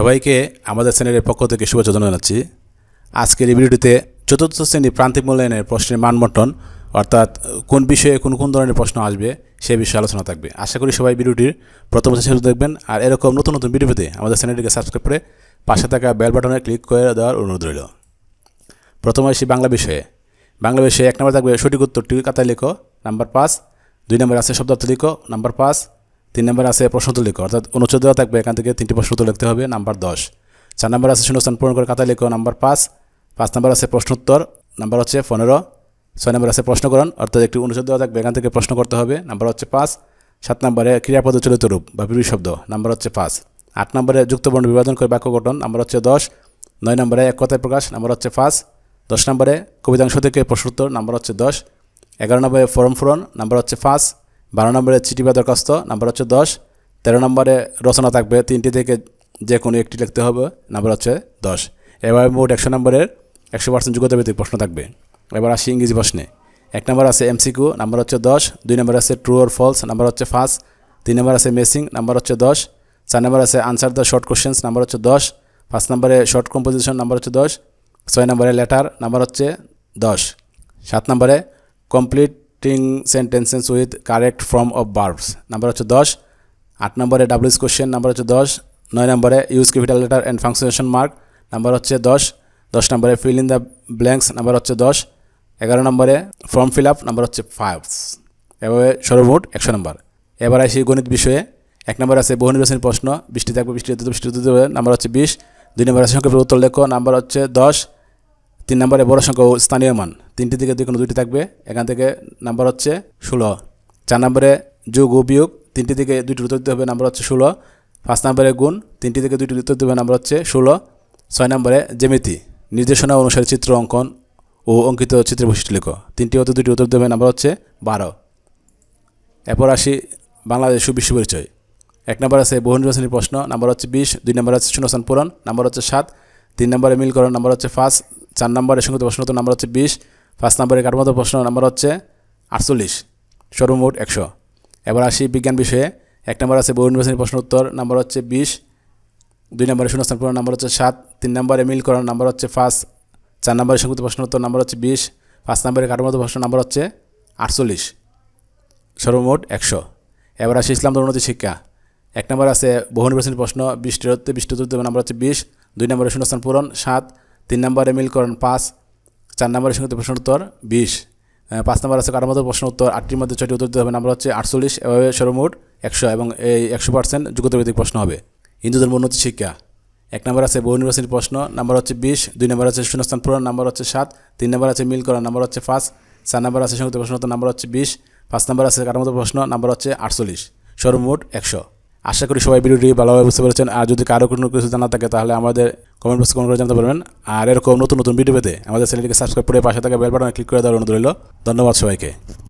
সবাইকে আমাদের চ্যানেলের পক্ষ থেকে শুভেচ্ছা জানাচ্ছি। আজকের এই ভিডিওটিতে চতুর্থ শ্রেণি প্রান্তিক মূল্যায়নের প্রশ্নের মানবন্টন, অর্থাৎ কোন বিষয়ে কোন কোন ধরনের প্রশ্ন আসবে সে বিষয়ে আলোচনা থাকবে। আশা করি সবাই ভিডিওটির প্রথম শেষ দেখবেন। আর এরকম নতুন নতুন ভিডিও পেতে আমাদের চ্যানেলটিকে সাবস্ক্রাইব করে পাশে থাকা বেল বাটনে ক্লিক করে দেওয়ার অনুরোধ রইল। প্রথমে আসি বাংলা বিষয়ে। বাংলা বিষয়ে এক নম্বর থাকবে সঠিক উত্তরটি খাতায় লেখো। নাম্বার পাঁচ। দুই নম্বর আছে শব্দার্থ লিখো। নাম্বার পাঁচ। তিন নম্বর আছে প্রশ্নোত্তর লিখো। অর্থাৎ অনুচ্ছেদ দেওয়া থাকবে, এখান থেকে তিনটি প্রশ্নোত্তর লিখতে হবে, নাম্বার দশ। চার নম্বর আছে শূন্যস্থান পূরণ করে খাতায় লেখো, নাম্বার পাঁচ। পাঁচ নম্বর আছে প্রশ্নোত্তর নাম্বার হচ্ছে পনেরো। ছয় নম্বর আছে প্রশ্নকরণ অর্থাৎ একটি অনুচ্ছেদ দেওয়া থাকবে, এখান থেকে প্রশ্ন করতে হবে, নাম্বার হচ্ছে পাঁচ। সাত নম্বরে ক্রিয়াপদ চলিত রূপ বা বিপরীত শব্দ, নাম্বার হচ্ছে পাঁচ। আট নম্বরে যুক্তবর্ণ বিভাজন করে বাক্য গঠন, নাম্বার হচ্ছে দশ। নয় নম্বরে এক কথায় প্রকাশ, নাম্বার হচ্ছে পাঁচ। দশ নম্বরে কবিতাংশ থেকে প্রশ্নোত্তর নাম্বার হচ্ছে দশ। এগারো নম্বরে ফর্ম পূরণ, নাম্বার হচ্ছে পাঁচ। বারো নম্বরে চিঠি বা দরখাস্ত, নাম্বার হচ্ছে দশ। তেরো নম্বরে রচনা থাকবে, তিনটি থেকে যে কোনো একটি লিখতে হবে, নাম্বার হচ্ছে দশ। এবার মোট একশো নম্বরের একশো পার্সেন্ট যোগ্যতা ভিত্তিক প্রশ্ন থাকবে। এবার আসি ইংরেজি প্রশ্নে। এক নম্বর আছে এমসিকিউ নাম্বার হচ্ছে দশ। দুই নম্বর আছে ট্রু অর ফলস, নাম্বার হচ্ছে ফার্স্ট তিন নম্বর আছে মেসিং, নাম্বার হচ্ছে দশ। চার নম্বর আছে answer the short questions, number হচ্ছে দশ। পাঁচ নম্বরে শর্ট কম্পোজিশন, নাম্বার হচ্ছে দশ। ছয় নম্বরে লেটার, নাম্বার হচ্ছে দশ। সাত নম্বরে completing sentences with correct form of verbs number হচ্ছে দশ, আট নম্বরে ডাব্লিউস কোশ্চেন নাম্বার হচ্ছে দশ, নয় নম্বরে use capital letter and punctuation mark number হচ্ছে দশ দশ নম্বরে fill in the blanks number হচ্ছে দশ, এগারো নম্বরে form fill up number five five এভাবে সর্বমোট একশো নম্বর। এবার আসি গণিত বিষয়ে। এক নম্বর আছে বহু নির্বাচনী প্রশ্ন, বৃষ্টি থাকবে, বৃষ্টি বৃষ্টি নাম্বার হচ্ছে বিশ। দুই নম্বর আছে সংখ্যা উত্তর লেখো নাম্বার হচ্ছে দশ তিন নম্বরে বড় সংখ্যা ও স্থানীয় মান। তিনটি থেকে যে কোনো দুইটি থাকবে। এখান থেকে নাম্বার হচ্ছে ষোলো। চার নম্বরে যোগ ও বিয়োগ, তিনটি থেকে দুইটি উত্তর দিতে হবে নাম্বার হচ্ছে ষোলো। পাঁচ নম্বরে গুণ, তিনটি থেকে দুইটি উত্তর দিতে হবে নাম্বার হচ্ছে ষোলো। ছয় নম্বরে জ্যামিতি, নির্দেশনা অনুসারে চিত্র অঙ্কন ও অঙ্কিত চিত্র বৈশিষ্ট্য লেখো। তিনটি হতে দুটি উত্তর দেবে নাম্বার হচ্ছে বারো। এরপর আসি বাংলাদেশ সুবিশ্ব পরিচয়। এক নম্বর আছে বহু নির্বাচনী প্রশ্ন, নাম্বার হচ্ছে বিশ, দুই নম্বর আছে শূন্যস্থান পূরণ, নাম্বার হচ্ছে সাত, তিন নম্বরে মিলকরণ নাম্বার হচ্ছে পাঁচ চার নম্বরে সংগত প্রশ্ন উত্তর নাম্বার হচ্ছে বিশ, পাঁচ নম্বরে কাঠামোত প্রশ্ন নাম্বার হচ্ছে আটচল্লিশ সর্বমোট একশো। এবার আসি বিজ্ঞান বিষয়ে। এক নম্বর আছে বহু নির্বাচনী প্রশ্ন উত্তর নাম্বার হচ্ছে বিশ, দুই নম্বরে শূন্যস্থান পূরণ নাম্বার হচ্ছে সাত, তিন নম্বরে মিল করার নাম্বার হচ্ছে পাঁচ, চার নম্বরে সংগত প্রশ্ন উত্তর নাম্বার হচ্ছে বিশ, পাঁচ নম্বরে কাঠামোত প্রশ্ন নাম্বার হচ্ছে আটচল্লিশ সর্বমোট একশো। এবার আসি ইসলাম ধর্মনৈতিক শিক্ষা। এক নম্বর আছে বহু নির্বাচনী প্রশ্ন হতে বৃষ্টি উত্তর দেবে নাম্বার হচ্ছে বিশ, দুই নম্বরে শূন্যস্থান পূরণ, সাত তিন নম্বরে মিলকরণ পাঁচ, চার নম্বরে সংগত প্রশ্ন উত্তর বিশ। পাঁচ নম্বর আছে কারোর মধ্যে প্রশ্ন উত্তর আটটির মধ্যে ছয়টি উত্তর দিতে হবে, নাম্বার হচ্ছে আটচল্লিশ, এভাবে সর্বমোট একশো এবং এই একশো পার্সেন্ট যোগ্যতা ভিত্তিক প্রশ্ন হবে। হিন্দু ধর্ম উন্নতি শিক্ষা। এক নম্বর আছে বহু নির্বাচনী প্রশ্ন, নাম্বার হচ্ছে বিশ, দুই নম্বর আছে শূন্যস্থান পূরণ, নাম্বার হচ্ছে সাত, তিন নম্বর আছে মিল করা, নাম্বার হচ্ছে পাঁচ, চার নম্বর আছে সংযুক্ত প্রশ্ন উত্তর, নাম্বার হচ্ছে বিশ, পাঁচ নম্বর আছে কারোর মতো প্রশ্ন, নাম্বার হচ্ছে আটচল্লিশ, সর্বমোট একশো। আশা করি সবাই ভিডিওটি ভালোভাবে বুঝতে পেরেছেন। আর যদি কারও কোনো কিছু জানা থাকে তাহলে আমাদের কমেন্ট বক্সে কমেন্ট করে জানতে পারবেন। আর এরকম নতুন নতুন ভিডিও পেতে আমাদের চ্যানেলটিকে সাবস্ক্রাইব করে পাশে থাকা বেল বাটনে ক্লিক করে দেওয়ার অনুরোধ রইল। ধন্যবাদ সবাইকে।